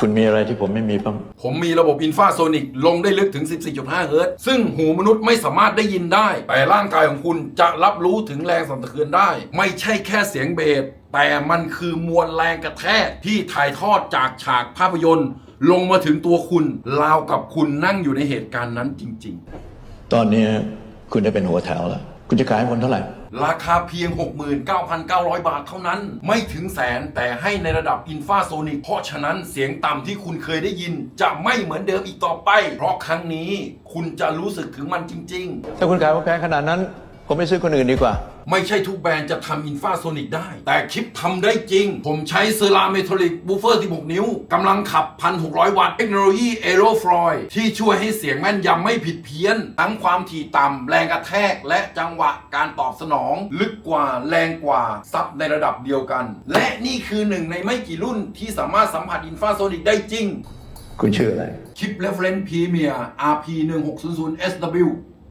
คุณมีอะไรที่ผมไม่มีบ้างผมมีระบบอินฟาโซนิกลงได้ลึกถึง 14.5 เฮิรตซ์ซึ่งหูมนุษย์ไม่สามารถได้ยินได้ แต่ร่างกายของคุณจะรับรู้ถึงแรงสั่นสะเทือนได้ ไม่ใช่แค่เสียงเบส แต่มันคือมวลแรงกระแทกที่ถ่ายทอดจากฉากภาพยนตร์ ลงมาถึงตัวคุณราวกับคุณนั่งอยู่ในเหตุการณ์นั้นจริง ๆ ตอนนี้คุณได้เป็นหัวแถวแล้ว คุณจะขายให้คนเท่าไหร่ ราคาเพียง 69,900 บาทเท่านั้น ไม่ถึงแสนแต่ให้ในระดับอินฟาโซนิกเพราะฉะนั้นเสียงต่ำที่คุณเคยได้ยิน จะไม่เหมือนเดิมอีกต่อไป เพราะครั้งนี้คุณจะรู้สึกถึงมันจริงถ้าคุณขายว่าแพงขนาดนั้น ผมไม่ซื้อคนอื่นดีกว่าๆ ไม่ใช่ทุกแบรนด์จะทำอินฟาโซนิกได้ แต่คลิปทำได้จริง ผมใช้เซราเมทัลลิกบูเฟอร์ 16 นิ้วกำลังขับ 1,600 วัตต์เทคโนโลยีเอโรฟลอยที่ช่วยให้เสียงแม่นยำไม่ผิดเพี้ยน ทั้งความถี่ต่ำแรงกระแทก และจังหวะการตอบสนอง ลึกกว่าแรงกว่าซับในระดับเดียวกัน และนี่คือหนึ่งในไม่กี่รุ่นที่สามารถสัมผัสอินฟาโซนิกได้จริง คุณชื่ออะไรชิป Reference Premier RP 1600 SW